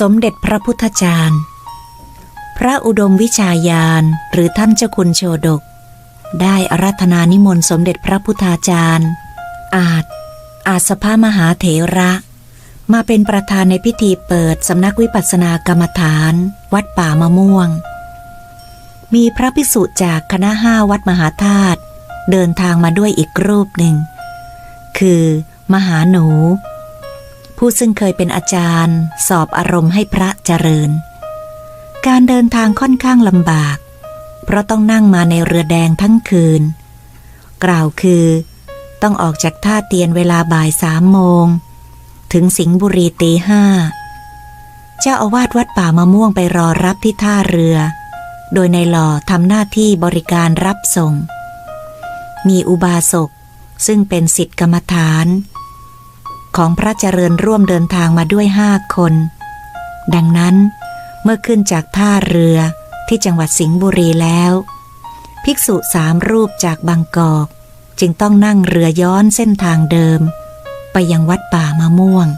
สมเด็จพระพุทธจารย์ พระอุดมวิชาญาณหรือท่านเจ้าคุณโชดก ได้อารัธนานิมนต์สมเด็จพระพุทธาจารย์ อาจ อาสภามหาเถระ มาเป็นประธานในพิธีเปิดสำนักวิปัสสนากรรมฐาน วัดป่ามะม่วง มีพระภิกษุจากคณะห้าวัดมหาธาตุเดินทางมาด้วยอีกรูปหนึ่ง คือ มหาหนู ผู้ซึ่งเคยเป็นอาจารย์ สอบอารมณ์ให้พระเจริญ การเดินทางค่อนข้างลำบาก เพราะต้องนั่งมาในเรือแดงทั้งคืน กล่าวคือ ต้องออกจากท่าเตียนเวลาบ่ายสามโมง ถึงสิงห์บุรีตีห้าเจ้าอาวาสวัดป่ามะม่วงไปรอรับที่ท่าเรือ โดยในหล่อทำหน้าที่บริการรับส่ง มีอุบาสกซึ่งเป็นสิทธิกรรมฐาน ของพระเจริญร่วมเดินทางมาด้วยห้าคน ดังนั้นเมื่อขึ้นจากท่าเรือที่จังหวัดสิงห์บุรีแล้ว ภิกษุสามรูปจากบางกอก จึงต้องนั่งเรือย้อนเส้นทางเดิม ไปยังวัดป่ามะม่วง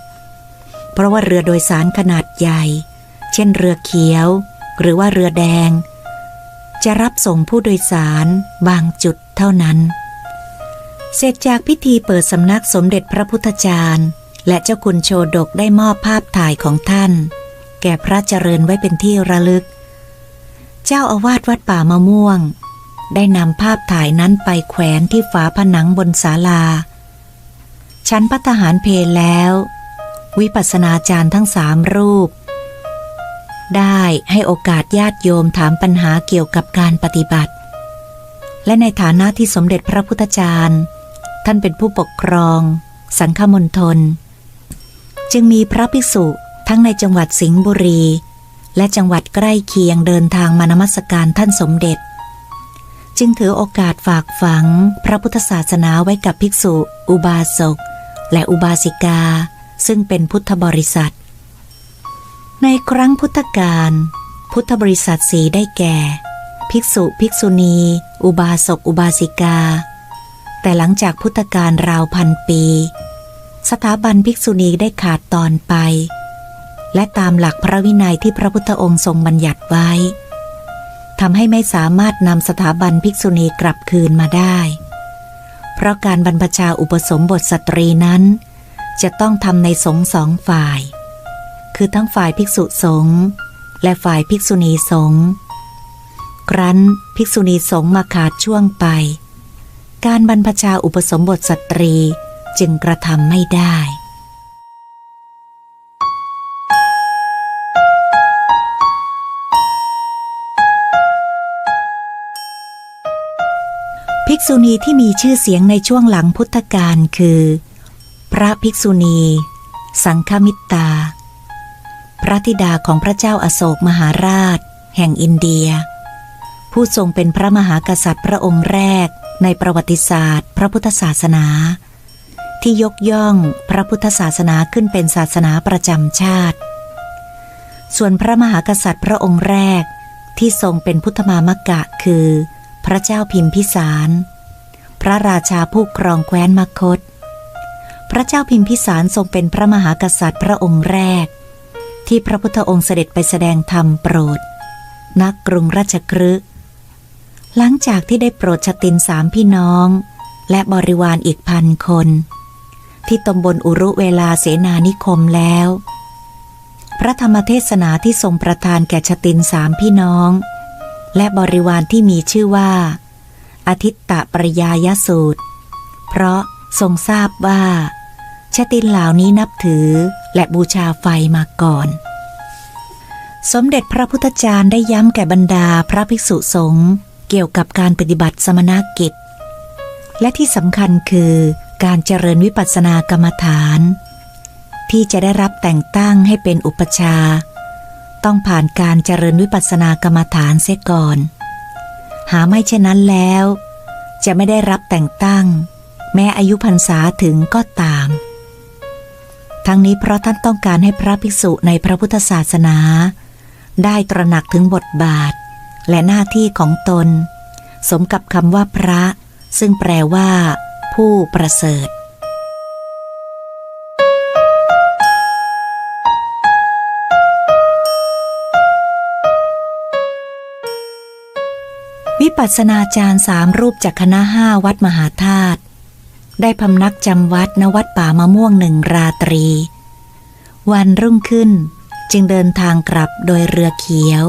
เพราะว่าเรือโดยสารขนาดใหญ่ เช่นเรือเขียว หรือว่าเรือแดง จะรับส่งผู้โดยสารบางจุดเท่านั้น เสร็จจากพิธีเปิดสำนักสมเด็จพระพุทธจารย์ และเจ้าคุณโชดกได้มอบภาพถ่ายของท่าน แก่พระเจริญไว้เป็นที่ระลึก เจ้าอาวาสวัดป่ามะม่วง ได้นำภาพถ่ายนั้นไปแขวนที่ฝาผนังบนศาลา ชั้นพัฒหารเพลแล้ว วิปัสสนาจารย์ทั้งสามรูป ได้ให้โอกาสญาติโยมถามปัญหาเกี่ยวกับการปฏิบัติ และในฐานะที่สมเด็จพระพุทธจารย์ ท่านเป็นผู้ปกครอง สังฆมณฑลจึงมีพระภิกษุทั้งในจังหวัดสิงห์บุรี และจังหวัดใกล้เคียงเดินทางมานมัสการท่านสมเด็จ จึงถือโอกาสฝากฝังพระพุทธศาสนาไว้กับภิกษุ อุบาสก และอุบาสิกา ซึ่งเป็นพุทธบริษัท ในครั้งพุทธกาลพุทธบริษัทสีได้แก่ ภิกษุ ภิกษุณี อุบาสก อุบาสิกา แต่หลังจากพุทธกาลราวพันปี สถาบันภิกษุณีได้ขาดตอนไป และตามหลักพระวินัยที่พระพุทธองค์ทรงบัญญัติไว้ทำให้ไม่สามารถนำสถาบันภิกษุณีกลับคืนมาได้ เพราะการบรรพชาอุปสมบทสตรีนั้น จะต้องทำในสงสองฝ่าย คือทั้งฝ่ายภิกษุสงฆ์และฝ่ายภิกษุณีสงฆ์ครั้นภิกษุณีสงฆ์มาขาดช่วงไป การบรรพชาอุปสมบทสตรีจึงกระทำไม่ได้ภิกษุณีที่มีชื่อเสียงในช่วงหลังพุทธกาลคือ พระภิกษุณี สังฆมิตา พระธิดาของพระเจ้าอาโศกมหาราช แห่งอินเดีย ผู้ทรงเป็นพระมหากษัตริย์พระองค์แรก ในประวัติศาสตร์ พระพุทธศาสนา ที่ยกย่องพระพุทธศาสนาขึ้นเป็นศาสนาประจำชาติ ส่วนพระมหากษัตริย์พระองค์แรกที่ทรงเป็นพุทธมามกะคือ พระเจ้าพิมพิสาร พระราชาผู้ครองแคว้นมคต พระเจ้าพิมพิสารทรงเป็นพระมหากษัตริย์พระองค์แรก ที่พระพุทธองค์เสด็จไปแสดงธรรมโปรด นักกรุงราชกฤห์ หลังจากที่ได้โปรดชตินสามพี่น้อง และบริวารอีกพันคน ที่ตำบลอุรุเวลาเสนานิคมแล้ว พระธรรมเทศนาที่ทรงประทานแก่ชตินสามพี่น้อง และบริวารที่มีชื่อว่าอาทิตตปริยายสูตร เพราะทรงทราบว่าชตินเหล่านี้นับถือและบูชาไฟมาก่อน สมเด็จพระพุทธจารย์ได้ย้ำแก่บรรดาพระภิกษุสงฆ์ เกี่ยวกับการปฏิบัติสมณกิจ และที่สำคัญคือการเจริญวิปัสสนากรรมฐาน ที่จะได้รับแต่งตั้งให้เป็นอุปชา ต้องผ่านการเจริญวิปัสสนากรรมฐานเสียก่อน หาไม่เช่นนั้นแล้ว จะไม่ได้รับแต่งตั้ง แม้อายุพรรษาถึงก็ตาม ทั้งนี้เพราะท่านต้องการให้พระภิกษุในพระพุทธศาสนา ได้ตระหนักถึงบทบาท และหน้าที่ของตน สมกับคำว่าพระ ซึ่งแปลว่า ผู้ประเสริฐ วิปัสสนาจารย์สามรูปจากคณะห้าวัดมหาธาตุได้พำนักจำวัดณวัดป่ามะม่วงหนึ่งราตรี วันรุ่งขึ้น จึงเดินทางกลับโดยเรือเขียว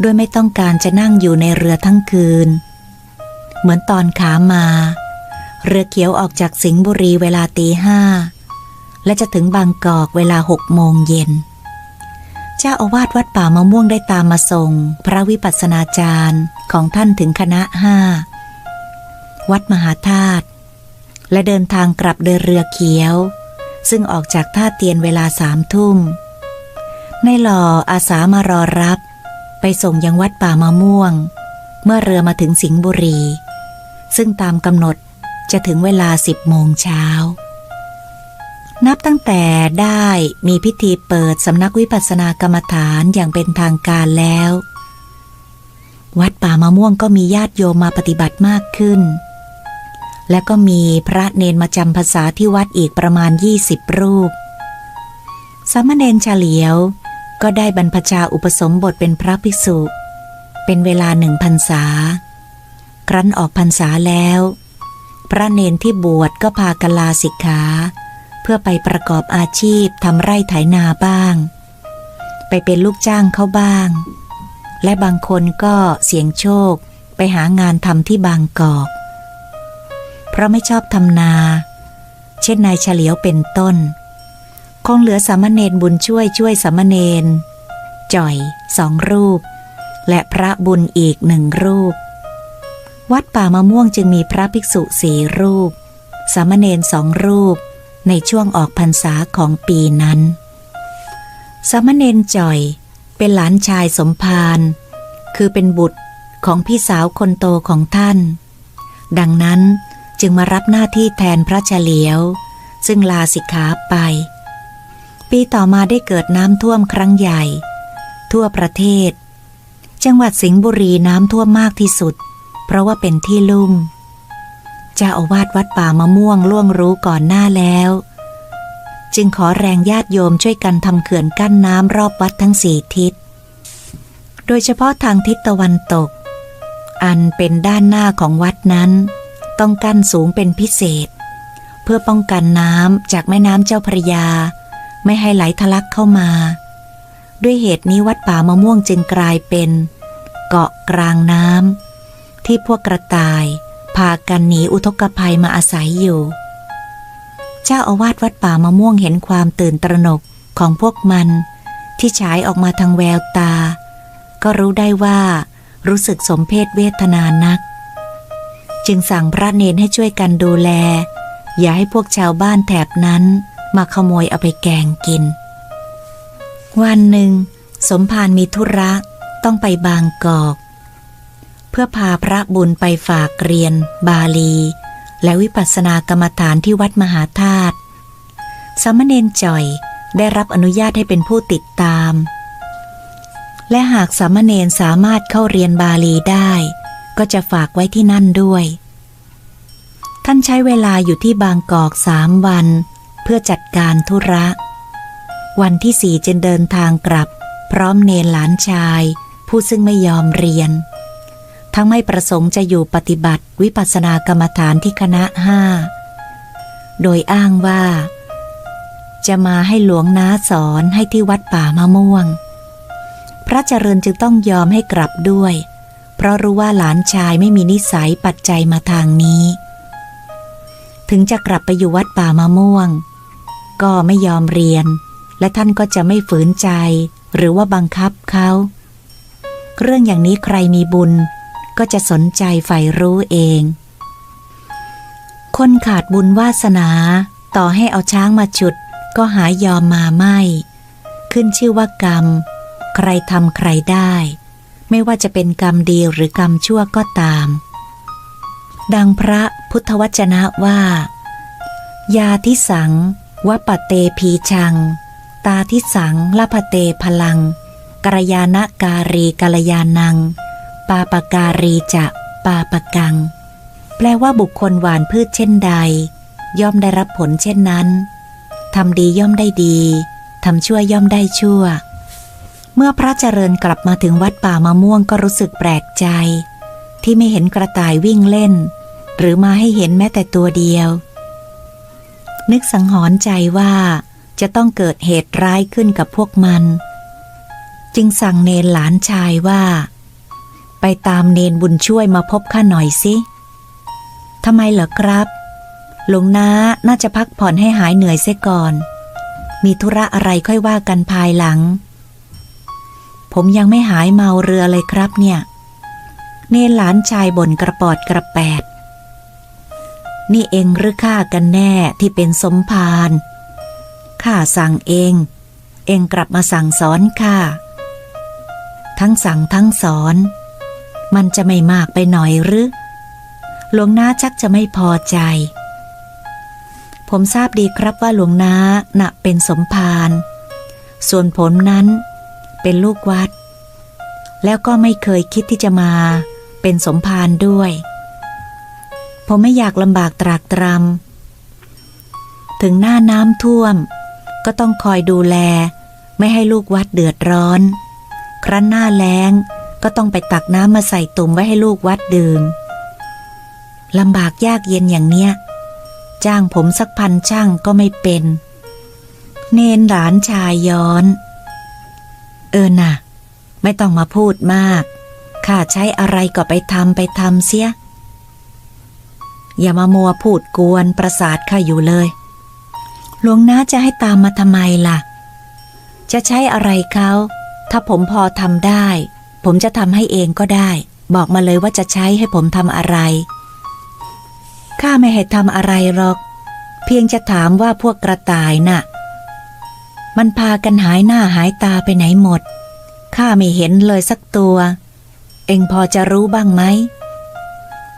โดยไม่ต้องการจะนั่งอยู่ในเรือทั้งคืน เหมือนตอนขามา เรือเขียวออกจากสิงห์บุรีเวลาตีห้าและจะถึงบางกอกเวลาหกโมงเย็น เจ้าอาวาสวัดป่ามะม่วงได้ตามมาส่ง พระวิปัสสนาจารย์ของท่านถึงคณะห้าวัดมหาธาตุและเดินทางกลับโดยเรือเขียว ซึ่งออกจากท่าเตียนเวลาสามทุ่มในหล่ออาสามารอรับ ไปส่งยังวัดป่ามะม่วง เมื่อเรือมาถึงสิงห์บุรี ซึ่งตามกำหนดจะถึงเวลาสิบโมงเช้า นับตั้งแต่ได้มีพิธีเปิดสำนักวิปัสสนากรรมฐานอย่างเป็นทางการแล้ว วัดป่ามะม่วงก็มีญาติโยมมาปฏิบัติมากขึ้น และก็มีพระเนนมาจำภาษาที่วัดอีกประมาณ 20 รูปสามเณรเฉลียว ก็ได้บรรพชาอุปสมบทเป็นพระภิกษุ เป็นเวลาหนึ่งพรรษา ครั้นออกพรรษาแล้ว พระเนนที่บวชก็พากลาสิกขา เพื่อไปประกอบอาชีพทำไร่ไถนาบ้าง ไปเป็นลูกจ้างเขาบ้าง และบางคนก็เสี่ยงโชคไปหางานทำที่บางกอก เพราะไม่ชอบทำนา เช่นนายเฉลียวเป็นต้น คงเหลือสามเณรบุญช่วยช่วยสามเณรจ่อยสองรูป และพระบุญอีกหนึ่งรูป วัดป่ามะม่วงจึงมีพระภิกษุสี่รูป สามเณรสองรูป ในช่วงออกพรรษาของปีนั้น สามเณรจ่อยเป็นหลานชายสมภารคือเป็นบุตรของพี่สาวคนโตของท่าน ดังนั้นจึงมารับหน้าที่แทนพระเฉลียว ซึ่งลาสิกขาไป ปีต่อมาได้เกิดน้ำท่วมครั้งใหญ่ ทั่วประเทศ จังหวัดสิงห์บุรีน้ำท่วมมากที่สุด เพราะว่าเป็นที่ลุ่มเจ้าอาวาสวัดป่ามะม่วงล่วงรู้ก่อนหน้าแล้ว จึงขอแรงญาติโยมช่วยกันทำเขื่อนกั้นน้ำรอบวัดทั้งสี่ทิศ โดยเฉพาะทางทิศตะวันตก อันเป็นด้านหน้าของวัดนั้น ต้องกั้นสูงเป็นพิเศษ เพื่อป้องกันน้ำจากแม่น้ำเจ้าพระยา ไม่ให้ไหลทะลักเข้ามา ด้วยเหตุนี้วัดป่ามะม่วงจึงกลายเป็น เกาะกลางน้ำที่พวกกระต่าย พากันหนีอุทกภัยมาอาศัยอยู่ เจ้าอาวาสวัดป่ามะม่วงเห็นความตื่นตระหนกของพวกมัน ที่ฉายออกมาทางแววตา ก็รู้ได้ว่ารู้สึกสมเพศเวทนานัก จึงสั่งพระเนนให้ช่วยกันดูแล อย่าให้พวกชาวบ้านแถบนั้น มาขโมยเอาไปแกงกิน วันหนึ่ง สมภารมีธุระต้องไปบางกอก เพื่อพาพระบุญไปฝากเรียน บาลี และวิปัสสนากรรมฐานที่วัดมหาธาตุสามเณรจ่อยได้รับอนุญาตให้เป็นผู้ติดตาม และหากสามเณรสามารถเข้าเรียนบาลีได้ ก็จะฝากไว้ที่นั่นด้วย ท่านใช้เวลาอยู่ที่บางกอกสามวันเพื่อจัดการธุระ วันที่สี่จึงเดินทางกลับ พร้อมเนรหลานชาย ผู้ซึ่งไม่ยอมเรียน ทั้งไม่ประสงค์จะอยู่ปฏิบัติวิปัสสนากรรมฐานที่คณะห้าโดยอ้างว่า จะมาให้หลวงน้าสอนให้ที่วัดป่ามะม่วง พระเจริญจึงต้องยอมให้กลับด้วย เพราะรู้ว่าหลานชายไม่มีนิสัยปัจจัยมาทางนี้ ถึงจะกลับไปอยู่วัดป่ามะม่วง ก็ไม่ยอมเรียน และท่านก็จะไม่ฝืนใจ หรือว่าบังคับเขา เรื่องอย่างนี้ใครมีบุญ ก็จะสนใจใฝ่รู้เอง คนขาดบุญวาสนา ต่อให้เอาช้างมาฉุด ก็หายอมมาไม่ ขึ้นชื่อว่ากรรม ใครทำใครได้ ไม่ว่าจะเป็นกรรมดีหรือกรรมชั่วก็ตาม ดังพระพุทธวจนะว่า ยาทิสัง วปเตพีชัง ตาทิสังละพเตพลังกรยาณการีกาลยานัง ปาปการีจะปาปกัง แปลว่าบุคคลหวานพืชเช่นใด ย่อมได้รับผลเช่นนั้นทำดีย่อมได้ดีทำชั่วย่อมได้ชั่ว เมื่อพระเจริญกลับมาถึงวัดป่ามะม่วงก็รู้สึกแปลกใจ ที่ไม่เห็นกระต่ายวิ่งเล่น หรือมาให้เห็นแม้แต่ตัวเดียว นึกสังหรณ์ใจว่าจะต้องเกิดเหตุร้ายขึ้นกับพวกมัน จึงสั่งเนนหลานชายว่า ไปตามเนนบุญช่วยมาพบข้าหน่อยสิทำไมเหรอครับ หลวงน้าน่าจะพักผ่อนให้หายเหนื่อยเสียก่อน มีธุระอะไรค่อยว่ากันภายหลัง ผมยังไม่หายเมาเรือเลยครับเนี่ย เนนหลานชายบ่นกระปอดกระแปด นี่เองหรือข้ากันแน่ที่เป็นสมภารข้าสั่งเอง เองกลับมาสั่งสอนข้าทั้งสั่งทั้งสอน มันจะไม่มากไปหน่อยหรือหลวงน้าชักจะไม่พอใจ ผมทราบดีครับว่าหลวงน้าน่ะเป็นสมภารส่วนผมนั้นเป็นลูกวัด แล้วก็ไม่เคยคิดที่จะมาเป็นสมภารด้วย ผมไม่อยากลำบากตรากตรำ ถึงหน้าน้ำท่วม ก็ต้องคอยดูแล ไม่ให้ลูกวัดเดือดร้อน ครั้นหน้าแล้งก็ต้องไปตักน้ำมาใส่ตุ่มไว้ให้ลูกวัดดื่มลำบากยากเย็นอย่างเนี้ย จ้างผมสักพันช่างก็ไม่เป็น เนนหลานชายย้อน เออน่ะ ไม่ต้องมาพูดมาก ข้าใช้อะไรก็ไปทำไปทำเสีย อย่ามามัวพูดกวนประสาทข้าอยู่เลย หลวงน้าจะให้ตามมาทำไมล่ะ จะใช้อะไรเขาถ้าผมพอทำได้ ผมจะทำให้เองก็ได้ บอกมาเลยว่าจะใช้ให้ผมทำอะไรข้าไม่ให้ทำอะไรหรอก เพียงจะถามว่าพวกกระต่ายน่ะ มันพากันหายหน้าหายตาไปไหนหมดข้าไม่เห็นเลยสักตัว เองพอจะรู้บ้างไหม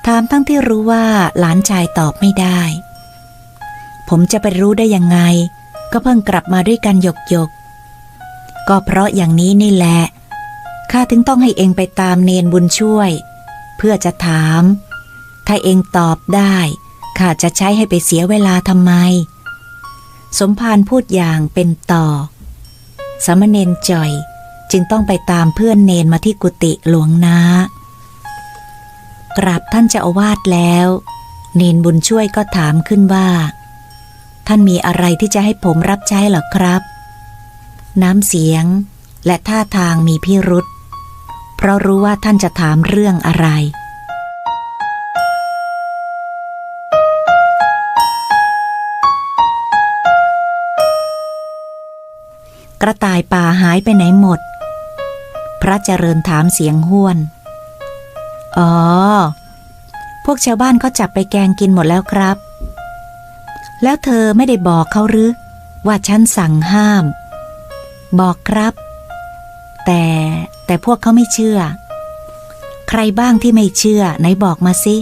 ถามทั้งที่รู้ว่าหลานชายตอบไม่ได้ ผมจะไปรู้ได้ยังไง ก็เพิ่งกลับมาด้วยกันหยกหยก ก็เพราะอย่างนี้นี่แหละ ข้าถึงต้องให้เองไปตามเนนบุญช่วย เพื่อจะถาม ถ้าเองตอบได้ข้าจะใช้ให้ไปเสียเวลาทำไม สมภารพูดอย่างเป็นต่อสามเณรจ่อยจึงต้องไปตามเพื่อนเนนมาที่กุฏิหลวงนา กราบท่านเจ้าอาวาสแล้ว เนนบุญช่วยก็ถามขึ้นว่า ท่านมีอะไรที่จะให้ผมรับใช้หรอครับ น้ำเสียงและท่าทางมีพิรุษ เพราะรู้ว่าท่านจะถามเรื่องอะไรกระต่ายป่าหายไปไหนหมด พระเจริญถามเสียงห้วน อ๋อ พวกชาวบ้านเขาจับไปแกงกินหมดแล้วครับ แล้วเธอไม่ได้บอกเขาหรือ ว่าฉันสั่งห้าม บอกครับ แต่แต่พวกเขาไม่เชื่อ ใครบ้างที่ไม่เชื่อไหนบอกมาสิ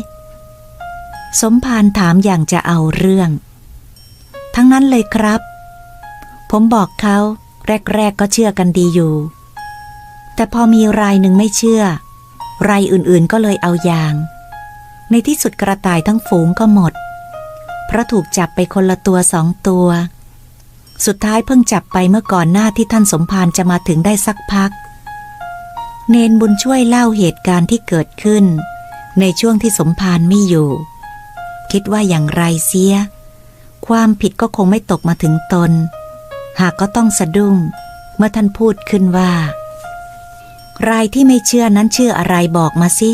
สมภารถามอย่างจะเอาเรื่อง ทั้งนั้นเลยครับ ผมบอกเขาแรกๆก็เชื่อกันดีอยู่ แต่พอมีรายหนึ่งไม่เชื่อ ไรอื่นๆก็เลยเอาอย่าง ในที่สุดกระต่ายทั้งฝูงก็หมด เพราะถูกจับไปคนละตัวสองตัว สุดท้ายเพิ่งจับไปเมื่อก่อนหน้าที่ท่านสมภารจะมาถึงได้สักพัก เนนบุญช่วยเล่าเหตุการณ์ที่เกิดขึ้น ในช่วงที่สมภารไม่อยู่ คิดว่าอย่างไรเสีย ความผิดก็คงไม่ตกมาถึงตน หากก็ต้องสะดุ้ง เมื่อท่านพูดขึ้นว่า รายที่ไม่เชื่อนั้นเชื่ออะไรบอกมาสิ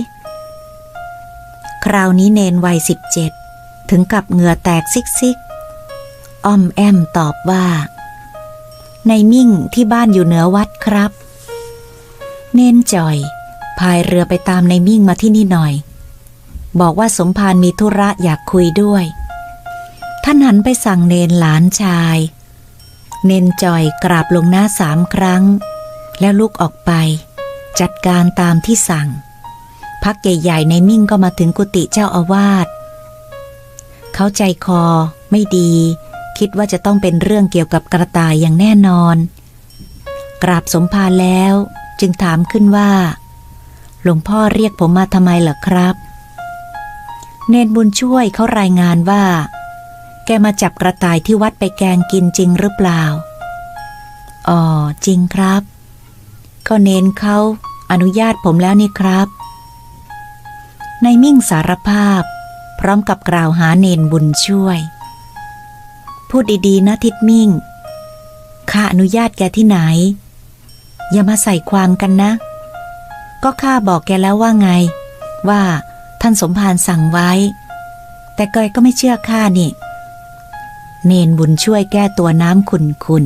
คราวนี้เนนวัยสิบเจ็ดถึงกับเหงื่อแตกซิกซิกอ้อมแอมตอบว่า ในมิ่งที่บ้านอยู่เหนือวัดครับ เนนจ่อย พายเรือไปตามในมิ่งมาที่นี่หน่อย บอกว่าสมภารมีธุระอยากคุยด้วย ท่านหันไปสั่งเนนหลานชาย เนนจ่อยกราบลงหน้าสามครั้ง แล้วลุกออกไป จัดการตามที่สั่ง พักใหญ่ๆในมิ่งก็มาถึงกุฏิเจ้าอาวาสเขาใจคอไม่ดี คิดว่าจะต้องเป็นเรื่องเกี่ยวกับกระต่ายอย่างแน่นอน กราบสมภารแล้วจึงถามขึ้นว่า หลวงพ่อเรียกผมมาทำไมเหรอครับ เนนบุญช่วยเขารายงานว่า แกมาจับกระต่ายที่วัดไปแกงกินจริงหรือเปล่าอ๋อจริงครับ ก็เนนเขา อนุญาตผมแล้วนี่ครับ ในมิ่งสารภาพ พร้อมกับกล่าวหาเนนบุญช่วย พูดดีๆ นะทิดมิ่ง ข้าอนุญาตแกที่ไหน อย่ามาใส่ความกันนะ ก็ข้าบอกแกแล้วว่าไง ว่าท่านสมภารสั่งไว้ แต่แกก็ไม่เชื่อข้านี่ เนนบุญช่วยแก้ตัวน้ำขุนขุน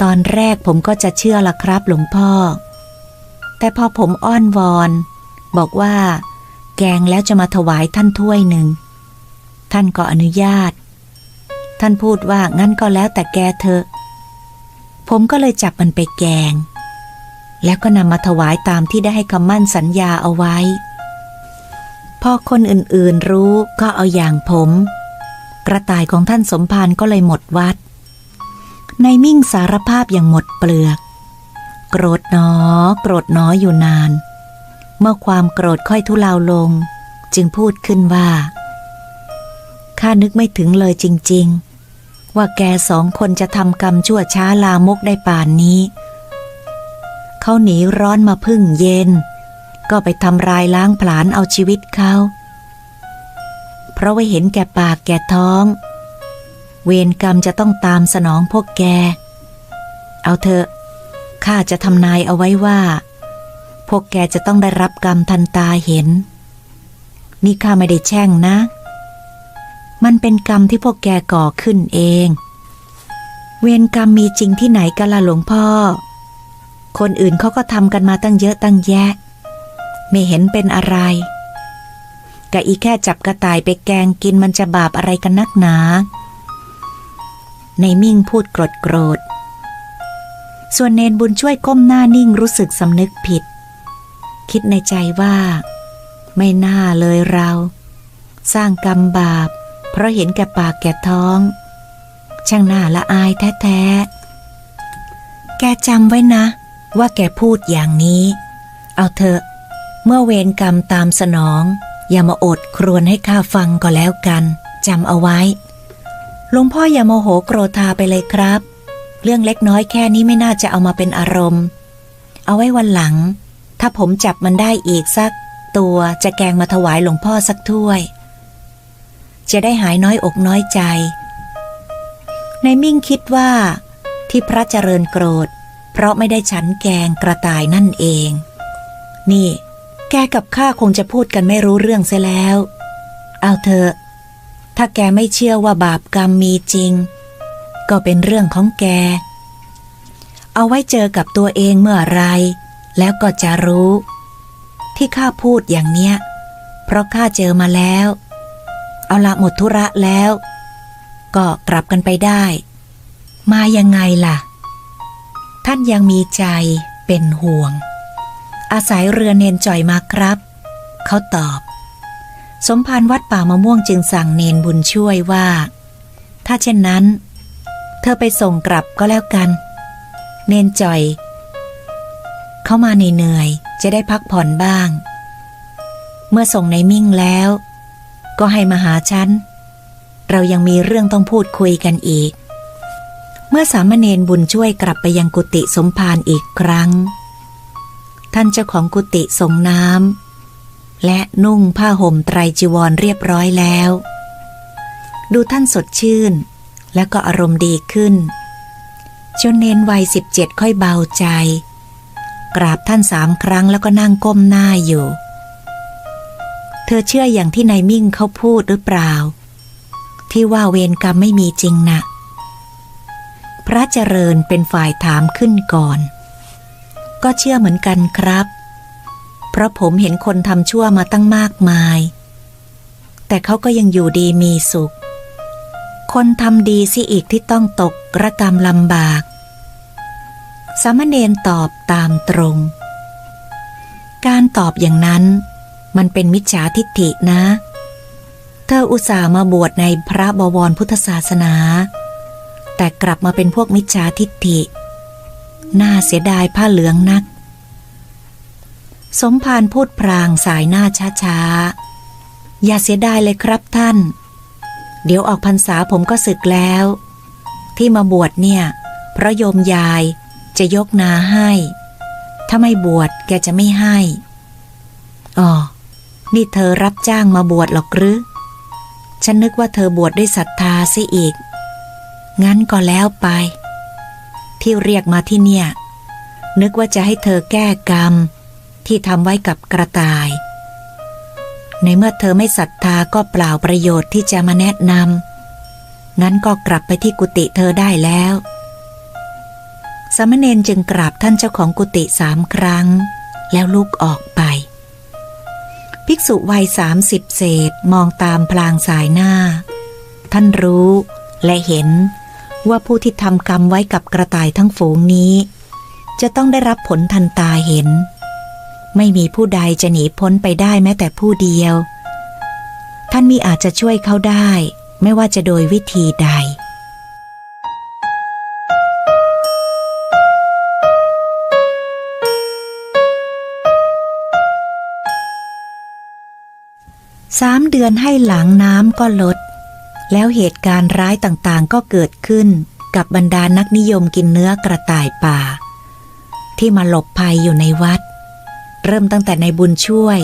ตอนแรกผมก็จะเชื่อละครับหลวงพ่อ แต่พอผมอ้อนวอน บอกว่า แกงแล้วจะมาถวายท่านถ้วยหนึ่ง ท่านก็อนุญาต ท่านพูดว่างั้นก็แล้วแต่แกเถอะ ผมก็เลยจับมันไปแกง แล้วก็นำมาถวายตามที่ได้ให้คำมั่นสัญญาเอาไว้ พอคนอื่นๆรู้ก็เอาอย่างผม กระต่ายของท่านสมภารก็เลยหมดวัด ในมิ่งสารภาพอย่างหมดเปลือก โกรธหนอ โกรธหนออยู่นาน เมื่อความโกรธค่อยทุเลาลง จึงพูดขึ้นว่าข้านึกไม่ถึงเลยจริง ๆ ว่าแกสองคนจะทำกรรมชั่วช้าลามกได้ป่านนี้ เขาหนีร้อนมาพึ่งเย็น ก็ไปทำลายล้างผลาญเอาชีวิตเขา เพราะว่าเห็นแก่ปากแก่ท้อง เวรกรรมจะต้องตามสนองพวกแก เอาเถอะ ข้าจะทำนายเอาไว้ว่า พวกแกจะต้องได้รับกรรมทันตาเห็น นี่ข้าไม่ได้แช่งนะ มันเป็นกรรมที่พวกแกก่อขึ้นเอง เวรกรรมมีจริงที่ไหนกันล่ะหลวงพ่อ คนอื่นเขาก็ทำกันมาตั้งเยอะตั้งแยะ ไม่เห็นเป็นอะไรกะอีแค่จับกระต่ายไปแกงกินมันจะบาปอะไรกันนักหนา ในมิ่งพูดโกรธโกรธ ส่วนเนนบุญช่วยก้มหน้านิ่งรู้สึกสำนึกผิด คิดในใจว่า ไม่น่าเลยเรา สร้างกรรมบาป เพราะเห็นแก่ปากแก่ท้อง ช่างน่าละอายแท้ๆ แกจำไว้นะ ว่าแกพูดอย่างนี้ เอาเถอะ เมื่อเวรกรรมตามสนอง อย่ามาอดครวญให้ข้าฟังก็แล้วกันจำเอาไว้หลวงพ่ออย่าโมโหโกรธาไปเลยครับ เรื่องเล็กน้อยแค่นี้ไม่น่าจะเอามาเป็นอารมณ์ เอาไว้วันหลัง ถ้าผมจับมันได้อีกสัก ตัวจะแกงมาถวายหลวงพ่อสักถ้วย จะได้หายน้อยอกน้อยใจในมิ่งคิดว่า ที่พระเจริญโกรธ เพราะไม่ได้ฉันแกงกระต่ายนั่นเอง นี่ แกกับข้าคงจะพูดกันไม่รู้เรื่องเสียแล้ว เอาเถอะ ถ้าแกไม่เชื่อว่าบาปกรรมมีจริง ก็เป็นเรื่องของแก เอาไว้เจอกับตัวเองเมื่อไร แล้วก็จะรู้ ที่ข้าพูดอย่างเนี้ย เพราะข้าเจอมาแล้ว เอาละหมดธุระแล้ว ก็กลับกันไปได้ มายังไงล่ะ ท่านยังมีใจเป็นห่วง อาศัยเรือเนนจ่อยมาครับ เขาตอบ สมภารวัดป่ามะม่วงจึงสั่งเนนบุญช่วยว่า ถ้าเช่นนั้น เธอไปส่งกลับก็แล้วกัน เนนจ่อย เข้ามาเหนื่อยๆจะได้พักผ่อนบ้าง เมื่อส่งในมิ่งแล้ว ก็ให้มาหาฉัน เรายังมีเรื่องต้องพูดคุยกันอีก เมื่อสามเณรบุญช่วยกลับไปยังกุฏิสมภารอีกครั้ง ท่านเจ้าของกุฏิส่งน้ำและนุ่งผ้าห่มไตรจีวรเรียบร้อยแล้ว ดูท่านสดชื่น และก็อารมณ์ดีขึ้น จนเนนวัยสิบเจ็ดค่อยเบาใจ กราบท่านสามครั้งแล้วก็นั่งก้มหน้าอยู่ เธอเชื่ออย่างที่นายมิ่งเขาพูดหรือเปล่า ที่ว่าเวรกรรมไม่มีจริงนะพระเจริญเป็นฝ่ายถามขึ้นก่อน ก็เชื่อเหมือนกันครับ เพราะผมเห็นคนทำชั่วมาตั้งมากมาย แต่เขาก็ยังอยู่ดีมีสุข คนทำดีสิอีกที่ต้องตกกระกรรมลำบาก สามเณรตอบตามตรง การตอบอย่างนั้น มันเป็นมิจฉาทิฏฐินะ เธออุตส่าห์มาบวชในพระบวรพุทธศาสนา แต่กลับมาเป็นพวกมิจฉาทิฏฐิ น่าเสียดายผ้าเหลืองนัก สมภารพูดพรางสายหน้าช้าๆ อย่าเสียดายเลยครับท่าน เดี๋ยวออกพรรษาผมก็ศึกแล้ว ที่มาบวชเนี่ย เพราะโยมยายจะยกนาให้ ถ้าไม่บวชแกจะไม่ให้ อ๋อ นี่เธอรับจ้างมาบวชหรอกหรือ ฉันนึกว่าเธอบวชด้วยศรัทธาซิอีก งั้นก็แล้วไป ที่เรียกมาที่เนี่ย นึกว่าจะให้เธอแก้กรรม ที่ทำไว้กับกระต่าย ในเมื่อเธอไม่ศรัทธาก็เปล่าประโยชน์ที่จะมาแนะนำงั้นก็กลับไปที่กุฏิเธอได้แล้วสามเณรจึงกราบท่านเจ้าของกุฏิสามครั้ง แล้วลุกออกไป ภิกษุวัยสามสิบเศษมองตามพลางสายหน้า ท่านรู้และเห็นว่าผู้ที่ทำกรรมไว้กับกระต่ายทั้งฝูงนี้ จะต้องได้รับผลทันตาเห็น ไม่มีผู้ใดจะหนีพ้นไปได้แม้แต่ผู้เดียว ท่านมีอาจจะช่วยเขาได้ ไม่ว่าจะโดยวิธีใด สามเดือนให้หลังน้ำก็ลด แล้วเหตุการณ์ร้ายต่างๆก็เกิดขึ้นกับบรรดานักนิยมกินเนื้อกระต่ายป่า ที่มาหลบภัยอยู่ในวัด เริ่มตั้งแต่ในบุญช่วย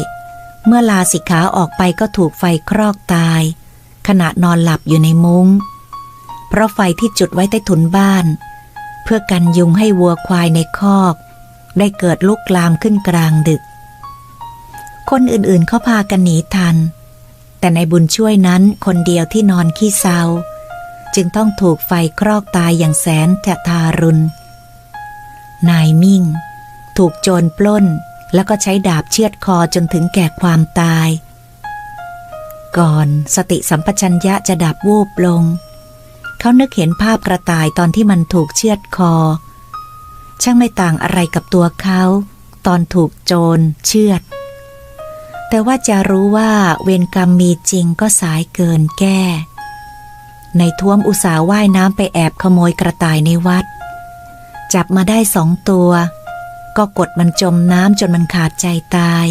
เมื่อลาสิกขาออกไปก็ถูกไฟครอกตาย ขณะนอนหลับอยู่ในมุง้ง เพราะไฟที่จุดไว้ใต้ถุนบ้าน เพื่อกันยุงให้วัวควายในคอก ได้เกิดลุกลามขึ้นกลางดึก คนอื่นๆเขาพากันหนีทัน แต่ในบุญช่วยนั้นคนเดียวที่นอนขี้เศร้าจึงต้องถูกไฟครอกตายอย่างแสนจะทารุณ นายมิ่ง ถูกโจรปล้น แล้วก็ใช้ดาบเชือดคอจนถึงแก่ความตาย ก่อนสติสัมปชัญญะจะดับวูบลง เขานึกเห็นภาพกระต่ายตอนที่มันถูกเชือดคอ ช่างไม่ต่างอะไรกับตัวเขา ตอนถูกโจรเชือด แต่ว่าจะรู้ว่าเวรกรรมมีจริงก็สายเกินแก้ ในท้วมอุตสาห์ว่ายน้ำไปแอบขโมยกระต่ายในวัด จับมาได้สองตัว ก็กดมันจมน้ำจนมันขาดใจตาย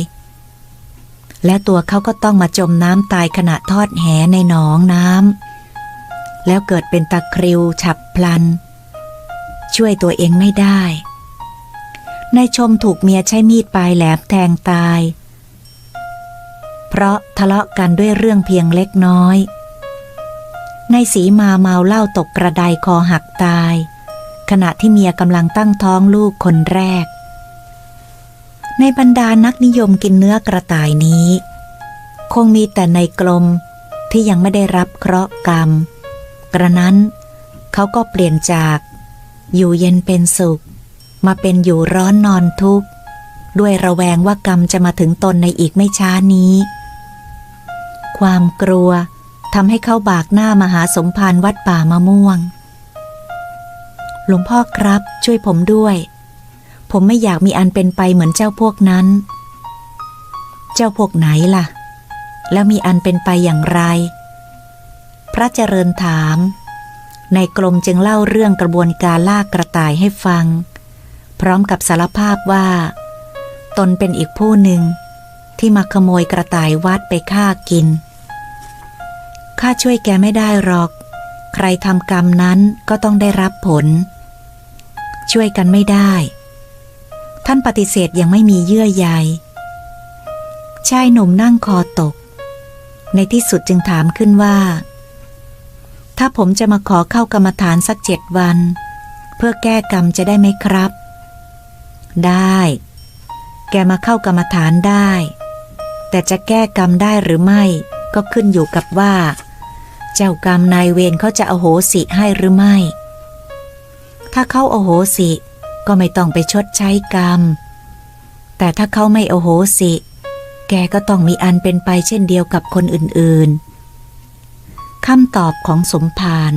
และตัวเขาก็ต้องมาจมน้ำตายขณะทอดแหในหนองน้ำแล้วเกิดเป็นตะคริวฉับพลัน ช่วยตัวเองไม่ได้นายชมถูกเมียใช้มีดปลายแหลมแทงตาย เพราะทะเลาะกันด้วยเรื่องเพียงเล็กน้อยในสีมาเมาเหล้าตกกระไดคอหักตาย ขณะที่เมียกำลังตั้งท้องลูกคนแรก ในบรรดานักนิยมกินเนื้อกระต่ายนี้ คงมีแต่ในกลมที่ยังไม่ได้รับเคราะห์กรรม กระนั้นเขาก็เปลี่ยนจาก อยู่เย็นเป็นสุข มาเป็นอยู่ร้อนนอนทุกข์ ด้วยระแวงว่ากรรมจะมาถึงตนในอีกไม่ช้านี้ ความกลัวทำให้เขาบากหน้ามาหาสมภารวัดป่ามะม่วง หลวงพ่อครับช่วยผมด้วย ผมไม่อยากมีอันเป็นไปเหมือนเจ้าพวกนั้น เจ้าพวกไหนล่ะ แล้วมีอันเป็นไปอย่างไร พระเจริญถาม ในกรมจึงเล่าเรื่องกระบวนการลากกระต่ายให้ฟัง พร้อมกับสารภาพว่า ตนเป็นอีกผู้หนึ่ง ที่มาขโมยกระต่ายวัดไปฆ่ากิน ข้าช่วยแกไม่ได้หรอก ใครทำกรรมนั้นก็ต้องได้รับผล ช่วยกันไม่ได้ ท่านปฏิเสธยังไม่มีเยื่อใยชายหนุ่มนั่งคอตก ในที่สุดจึงถามขึ้นว่า ถ้าผมจะมาขอเข้ากรรมฐานสักเจ็ดวัน เพื่อแก้กรรมจะได้ไหมครับ ได้ แกมาเข้ากรรมฐานได้ แต่จะแก้กรรมได้หรือไม่ ก็ขึ้นอยู่กับว่า เจ้ากรรมนายเวรเขาจะอโหสิให้หรือไม่ ถ้าเขาโอโหสิ ก็ไม่ต้องไปชดใช้กรรม แต่ถ้าเขาไม่โอโหสิ แกก็ต้องมีอันเป็นไปเช่นเดียวกับคนอื่นๆคำตอบของสมภาร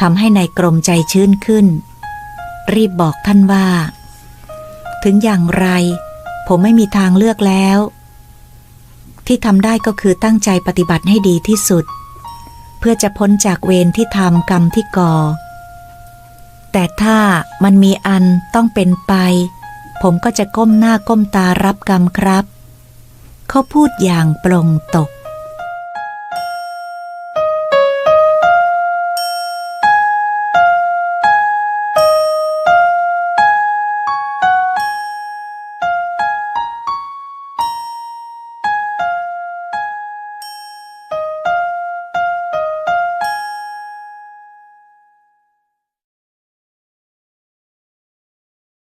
ทำให้ในายกรมใจชื้นขึ้น รีบบอกท่านว่า ถึงอย่างไร ผมไม่มีทางเลือกแล้ว ที่ทำได้ก็คือตั้งใจปฏิบัติให้ดีที่สุด เพื่อจะพ้นจากเวรที่ทำกรรมที่ก่อ แต่ถ้ามันมีอันต้องเป็นไป ผมก็จะก้มหน้าก้มตารับกรรมครับ เขาพูดอย่างปรงตก